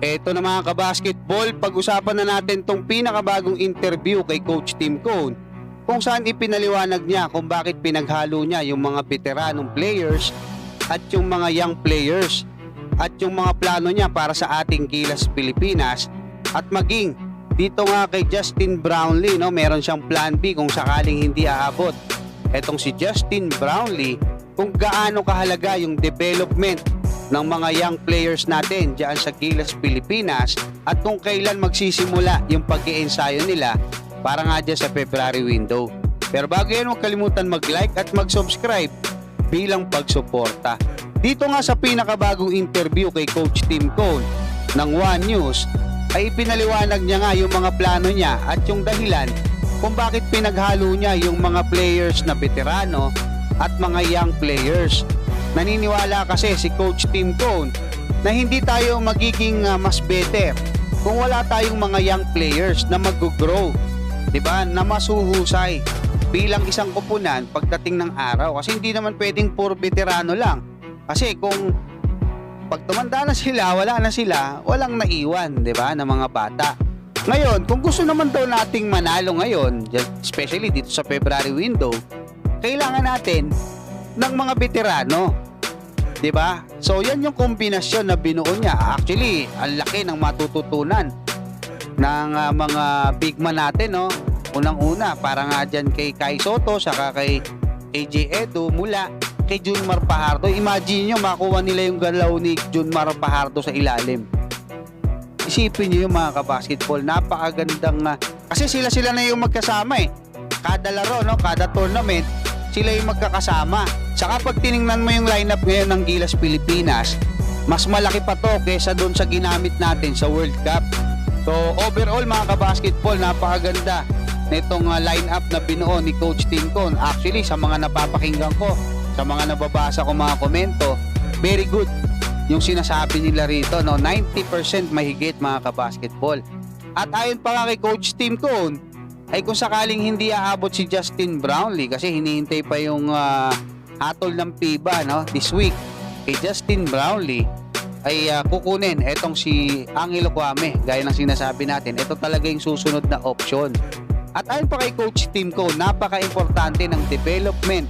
Eto na mga kabasketball, pag-usapan na natin tong pinakabagong interview kay Coach Tim Cone kung saan ipinaliwanag niya kung bakit pinaghalo niya yung mga veteranong players at yung mga young players at yung mga plano niya para sa ating Gilas Pilipinas. At maging dito nga kay Justin Brownlee no meron siyang plan B kung sakaling hindi aabot. Etong si Justin Brownlee kung gaano kahalaga yung development ng mga young players natin diyan sa Gilas Pilipinas at kung kailan magsisimula yung pag ensayo nila para nga dyan sa February window. Pero bago yan, huwag kalimutan mag-like at mag-subscribe bilang pagsuporta. Dito nga sa pinakabagong interview kay Coach Tim Cone ng One News ay ipinaliwanag niya nga yung mga plano niya at yung dahilan kung bakit pinaghalo niya yung mga players na veterano at mga young players. Naniniwala kasi si Coach Tim Cone na hindi tayo magiging ah, mas better kung wala tayong mga young players na mag-grow, 'di ba? Na masuhusay bilang isang kupunan pagdating ng araw kasi hindi naman pwedeng puro veterano lang. Kasi kung pag tumanda na sila, wala na sila, walang naiwan, 'di ba, ng mga bata. Ngayon, kung gusto naman daw nating manalo ngayon, especially dito sa February window, kailangan natin ng mga veterano. 'Di ba? So, yan yung kombinasyon na binuo niya. Actually, ang laki ng matututunan ng ah, mga big man natin, no? Unang-una, para nga dyan kay Kai Soto, saka kay AJ Edo, mula kay Junmar Pajardo. Imagine nyo, makuha nila yung galaw ni Junmar Pajardo sa ilalim. Isipin nyo yung mga kabasketball, napakagandang nga. Kasi sila-sila na yung magkasama eh. Kada laro, no? kada tournament, sila yung magkakasama. Saka pag tiningnan mo yung lineup ngayon ng Gilas Pilipinas, mas malaki pa to kesa doon sa ginamit natin sa World Cup. So overall mga kabasketball, napakaganda nitong uh, lineup na binuo ni Coach Tim Cone. Actually, sa mga napapakinggan ko, sa mga nababasa ko mga komento, very good yung sinasabi nila rito. No? 90% mahigit mga kabasketball. At ayon pa nga kay Coach Tim Cone, ay kung sakaling hindi aabot si Justin Brownlee kasi hinihintay pa yung ah, hatol ng FIBA no, this week kay Justin Brownlee ay ah, kukunin etong si Angelo Kwame gaya ng sinasabi natin ito talaga yung susunod na option at ayon pa kay Coach Tim Cone napaka-importante ng development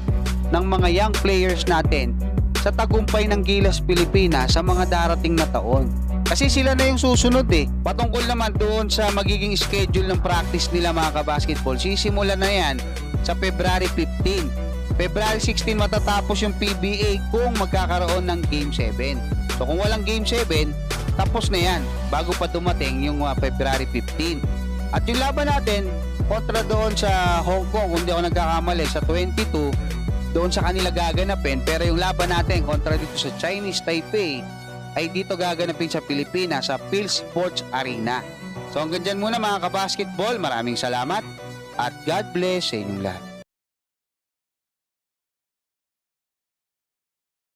ng mga young players natin sa tagumpay ng Gilas Pilipinas sa mga darating na taon. Kasi sila na yung susunod eh. Patungkol naman doon sa magiging schedule ng practice nila mga kabasketball, sisimula na yan sa February 15. February 16 matatapos yung PBA kung magkakaroon ng Game 7. So kung walang Game 7, tapos na yan bago pa dumating yung uh, February 15. At yung laban natin, kontra doon sa Hong Kong, kung di ako nagkakamali, sa 22, doon sa kanila gaganapin. Pero yung laban natin kontra dito sa Chinese Taipei, ay dito gaganapin sa Pilipinas sa Phil Sports Arena. So hanggang dyan muna mga kabasketball, maraming salamat at God bless sa inyong lahat.